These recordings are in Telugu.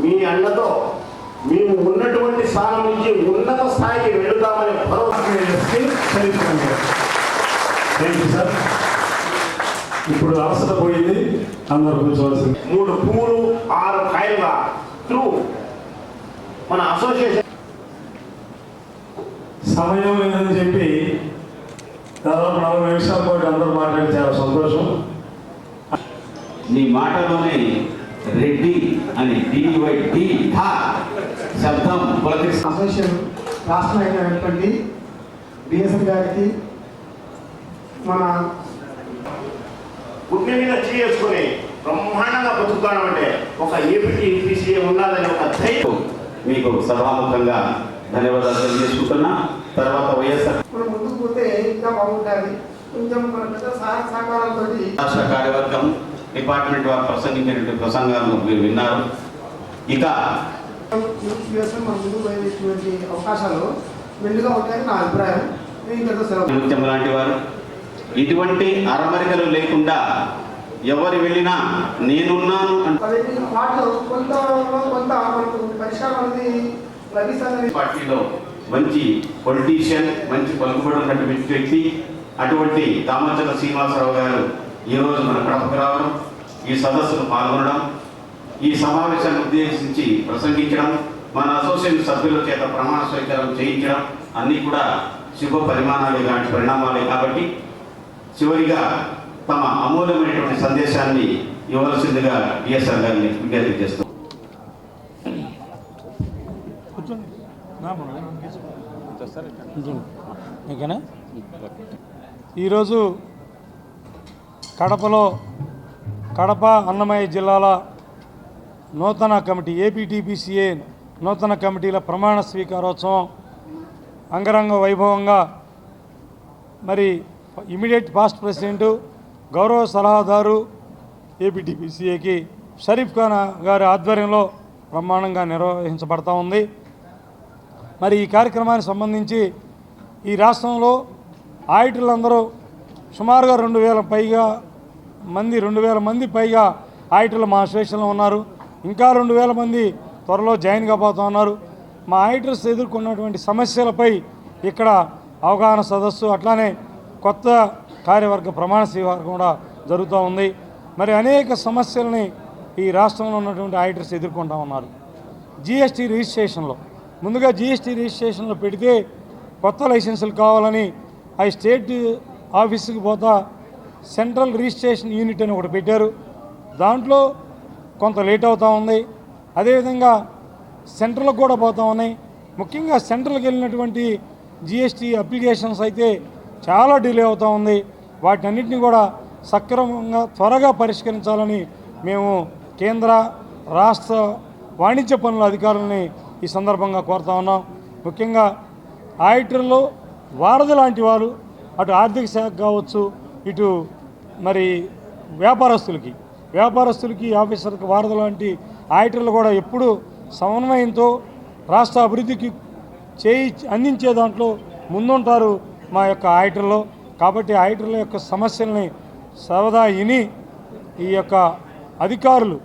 మీ అండతో మేము ఉన్నటువంటి స్థానం నుంచి ఉన్నత స్థాయికి వెళుతామని భరోసా సార్? ఇప్పుడు అవసరం పోయింది అందరూ కూర్చోవాల్సింది. మూడు పువ్వులు ఆరు కాయలుగా త్రూ మన అసోసియేషన్ సమయం లేదని చెప్పి దాదాపు నలభై నిమిషాల పాటు అందరూ మాట్లాడి చాలా సంతోషం. నీ మాటలోనే రెడ్డి అని డివై డి ఠా శబ్దం పులకరిస్తుంది అసోసియేషన్ రాష్ట్ర నాయకులైనటువంటి బిఎస్ఎన్ గారికి మన మీద చేసుకుని బ్రహ్మాండంగా బతుకుతామంటే ఒక ఏపీ ఈపీసీ ఉండాలని ఒక ధైర్యం. మీకు సభాముఖంగా ధన్యవాదాలు తెలియజేసుకుంటున్నా. తర్వాత వైఎస్ఆర్ మనం ముందుకు పోతే ఇంకా బాగుంటుంది. కొంచెం మన పెద్ద సహాయ సహకారాలతో రాష్ట్ర కార్యవర్గం డిపార్ట్మెంట్ వారు ప్రసంగించినటువంటి ప్రసంగాలను మీరు విన్నారు. ఇక యూఎస్ఎం మన అవకాశాలు మెండుగా ఉంటాయని నా అభిప్రాయం నేను ఇంతతో లాంటి వారు ఇటువంటి అరమరికలు లేకుండా ఎవరు వెళ్ళినా నేనున్నాను అంటే అవన్నీ వాటిలో కొంత కొంత మనకు పరిష్కారం పార్టీలో మంచి పొలిటీషియన్ మంచి పలుకుబడి ఉన్నటువంటి వ్యక్తి అటువంటి దామచల శ్రీనివాసరావు గారు ఈరోజు మన కడపకు రావడం ఈ సదస్సును పాల్గొనడం ఈ సమావేశాన్ని ఉద్దేశించి ప్రసంగించడం మన అసోసియేషన్ సభ్యుల చేత ప్రమాణ స్వీకారం చేయించడం అన్నీ కూడా శుభ పరిమాణాలు లాంటి పరిణామాలే కాబట్టి చివరిగా తమ అమూల్యమైనటువంటి సందేశాన్ని ఇవ్వవలసిందిగా బిఎస్ఆర్ గారిని విజ్ఞప్తి చేస్తూ ఈరోజు కడపలో కడప అన్నమయ్య జిల్లాల నూతన కమిటీ ఏపీటీపీసీఏ నూతన కమిటీల ప్రమాణ స్వీకారోత్సవం అంగరంగ వైభవంగా మరి ఇమీడియట్ పాస్ట్ ప్రెసిడెంట్ గౌరవ సలహాదారు ఏపీటీపీసీఏకి షరీఫ్ ఖాన్ గారి ఆధ్వర్యంలో బ్రహ్మాండంగా నిర్వహించబడతా ఉంది. మరి ఈ కార్యక్రమానికి సంబంధించి ఈ రాష్ట్రంలో ఆయుటులందరూ సుమారుగా రెండు వేల పైగా మంది రెండు వేల మంది పైగా ఐటీలు మా స్టేషన్లో ఉన్నారు. ఇంకా రెండు వేల మంది త్వరలో జాయిన్ కాబోతా ఉన్నారు. మా ఐటర్స్ ఎదుర్కొన్నటువంటి సమస్యలపై ఇక్కడ అవగాహన సదస్సు అట్లానే కొత్త కార్యవర్గ ప్రమాణ స్వీకారం కూడా జరుగుతూ ఉంది. మరి అనేక సమస్యలని ఈ రాష్ట్రంలో ఉన్నటువంటి ఐటర్స్ ఎదుర్కొంటూ ఉన్నారు. జిఎస్టీ రిజిస్ట్రేషన్లో. ముందుగా జిఎస్టీ రిజిస్ట్రేషన్లో పెడితే కొత్త లైసెన్సులు కావాలని ఆ స్టేట్ ఆఫీస్కి పోతా సెంట్రల్ రిజిస్ట్రేషన్ యూనిట్ అని ఒకటి పెట్టారు. దాంట్లో కొంత లేట్ అవుతూ ఉంది. అదేవిధంగా సెంట్రల్కి కూడా పోతూ ఉన్నాయి. ముఖ్యంగా సెంట్రల్కి వెళ్ళినటువంటి జిఎస్టీ అప్లికేషన్స్ అయితే చాలా డిలే అవుతూ ఉంది. వాటన్నిటిని కూడా సక్రమంగా త్వరగా పరిష్కరించాలని మేము కేంద్ర రాష్ట్ర వాణిజ్య పనుల అధికారులని ఈ సందర్భంగా కోరుతా ఉన్నాం. ముఖ్యంగా ఆడిటర్లో వారధి లాంటి వారు అటు ఆర్థిక శాఖ కావచ్చు ఇటు మరి వ్యాపారస్తులకి వ్యాపారస్తులకి ఆఫీసర్కి వారధి లాంటి ఆడిటర్లు కూడా ఎప్పుడు సమన్వయంతో రాష్ట్ర అభివృద్ధికి చేయి అందించే దాంట్లో ముందుంటారు మా యొక్క ఆడిటర్లు. కాబట్టి ఆడిటర్ల యొక్క సమస్యల్ని సరదా ఇని ఈ యొక్క అధికారులు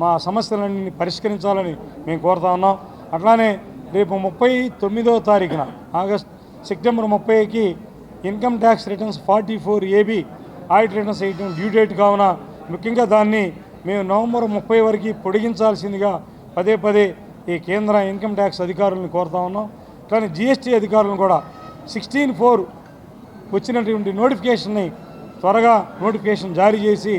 మా సమస్యలన్నీ పరిష్కరించాలని మేము కోరుతా ఉన్నాం. అట్లానే రేపు ముప్పై తొమ్మిదో తారీఖున ఆగస్ట్ సెప్టెంబర్ ముప్పైకి income tax returns forty four AB audit returns వేయడం డ్యూ డేట్ కావున ముఖ్యంగా దాన్ని మేము నవంబర్ ముప్పై వరకు పొడిగించాల్సిందిగా పదే పదే ఈ కేంద్ర ఇన్కమ్ ట్యాక్స్ అధికారులను కోరుతా ఉన్నాం. కానీ జిఎస్టీ అధికారులను కూడా సిక్స్టీన్ ఫోర్ వచ్చినటువంటి నోటిఫికేషన్ని త్వరగా నోటిఫికేషన్ జారీ చేసి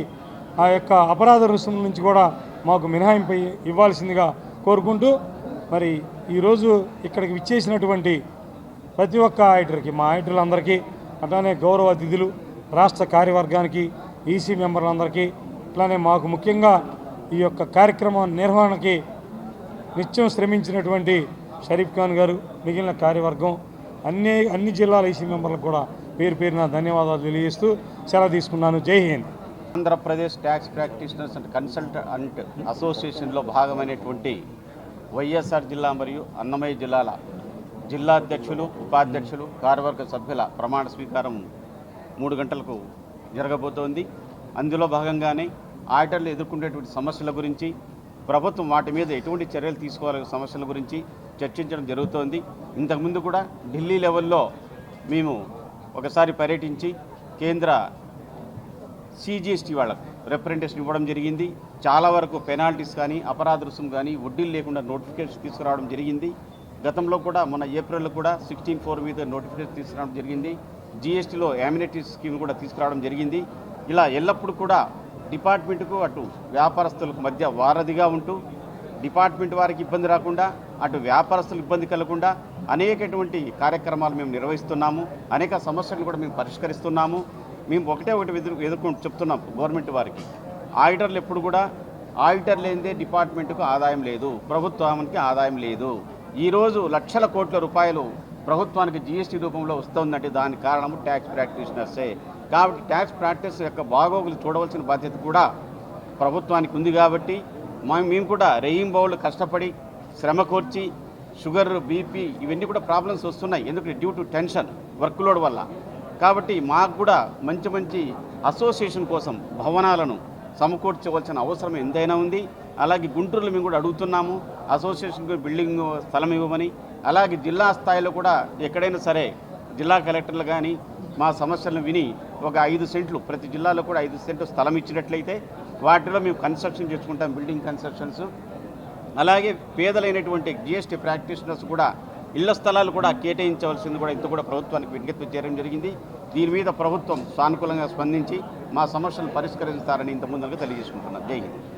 ఆ యొక్క అపరాధ రుసుముల నుంచి కూడా మాకు మినహాయింపు ఇవ్వాల్సిందిగా కోరుకుంటూ మరి ఈరోజు ఇక్కడికి విచ్చేసినటువంటి ప్రతి ఒక్క ఆడిటర్కి మా ఆడిటర్లందరికీ అట్లానే గౌరవ అతిథులు రాష్ట్ర కార్యవర్గానికి ఈసీ మెంబర్లందరికీ అట్లానే మాకు ముఖ్యంగా ఈ యొక్క కార్యక్రమం నిర్వహణకి నిత్యం శ్రమించినటువంటి షరీఫ్ ఖాన్ గారు మిగిలిన కార్యవర్గం అన్ని అన్ని జిల్లాల ఈసీ మెంబర్లకు కూడా పేరు పేరున ధన్యవాదాలు తెలియజేస్తూ సెలవు తీసుకున్నాను. Jai Hind. Andhra Pradesh tax practitioners and consultant అసోసియేషన్లో భాగమైనటువంటి వైఎస్ఆర్ జిల్లా మరియు అన్నమయ్య జిల్లాల జిల్లా అధ్యక్షులు ఉపాధ్యక్షులు కార్యవర్గ సభ్యుల ప్రమాణ స్వీకారం మూడు గంటలకు జరగబోతోంది. అందులో భాగంగానే ఆడిటర్లు ఎదుర్కొనేటువంటి సమస్యల గురించి ప్రభుత్వం వాటి మీద ఎటువంటి చర్యలు తీసుకోవాలనే సమస్యల గురించి చర్చించడం జరుగుతోంది. ఇంతకుముందు కూడా ఢిల్లీ లెవెల్లో మేము ఒకసారి పర్యటించి కేంద్ర సిజిఎస్టీ వాళ్ళకు రిప్రజెంటేషన్ ఇవ్వడం జరిగింది. చాలా వరకు పెనాల్టీస్ కానీ అపరాధ రుసుము కానీ వడ్డీలు లేకుండా నోటిఫికేషన్ తీసుకురావడం జరిగింది. గతంలో కూడా మన ఏప్రిల్లో కూడా సిక్స్టీన్ ఫోర్ మీద నోటిఫికేషన్ తీసుకురావడం జరిగింది. జిఎస్టీలో యామినిటీ స్కీమ్ కూడా తీసుకురావడం జరిగింది. ఇలా ఎల్లప్పుడూ కూడా డిపార్ట్మెంట్కు అటు వ్యాపారస్తులకు మధ్య వారధిగా ఉంటూ డిపార్ట్మెంట్ వారికి ఇబ్బంది రాకుండా అటు వ్యాపారస్తులకు ఇబ్బంది కలగకుండా అనేకటువంటి కార్యక్రమాలు మేము నిర్వహిస్తున్నాము. అనేక సమస్యలు కూడా మేము పరిష్కరిస్తున్నాము. మేము ఒకటే ఒకటి ఎదురు ఎదుర్కొని చెప్తున్నాం గవర్నమెంట్ వారికి. ఆడిటర్లు ఎప్పుడు కూడా ఆడిటర్ లేనిదే డిపార్ట్మెంట్కు ఆదాయం లేదు. ప్రభుత్వానికి ఆదాయం లేదు. ఈరోజు లక్షల కోట్ల రూపాయలు ప్రభుత్వానికి జీఎస్టీ రూపంలో వస్తుందంటే దానికి కారణము ట్యాక్స్ ప్రాక్టీషనర్సే కాబట్టి ట్యాక్స్ ప్రాక్టీస్ యొక్క బాగోగులు చూడవలసిన బాధ్యత కూడా ప్రభుత్వానికి ఉంది కాబట్టి మేము కూడా రెయింబౌళ్ళు కష్టపడి శ్రమ కోర్చి షుగర్ బీపీ ఇవన్నీ కూడా ప్రాబ్లమ్స్ వస్తున్నాయి. ఎందుకంటే due to tension work load వల్ల. కాబట్టి మాకు కూడా మంచి మంచి అసోసియేషన్ కోసం భవనాలను సమకూర్చవలసిన అవసరం ఎంతైనా ఉంది. అలాగే గుంటూరులో మేము కూడా అడుగుతున్నాము. అసోసియేషన్కి బిల్డింగ్ స్థలం ఇవ్వమని. అలాగే జిల్లా స్థాయిలో కూడా ఎక్కడైనా సరే జిల్లా కలెక్టర్లు కానీ మా సమస్యలను విని ఒక ఐదు సెంట్లు ప్రతి జిల్లాలో కూడా ఐదు సెంట్లు స్థలం ఇచ్చినట్లయితే వాటిలో మేము కన్స్ట్రక్షన్ చేసుకుంటాం బిల్డింగ్ కన్స్ట్రక్షన్స్ అలాగే పేదలైనటువంటి జిఎస్టీ ప్రాక్టీషనర్స్ కూడా ఇళ్ళ స్థలాలు కూడా కేటాయించవలసింది కూడా ఇంత కూడా ప్రభుత్వానికి విజ్ఞప్తి చేయడం జరిగింది. దీని మీద ప్రభుత్వం సానుకూలంగా స్పందించి మా సమస్యలను పరిష్కరిస్తారని ఇంత ముందుగా తెలియజేసుకుంటున్నాను. జై హింద్.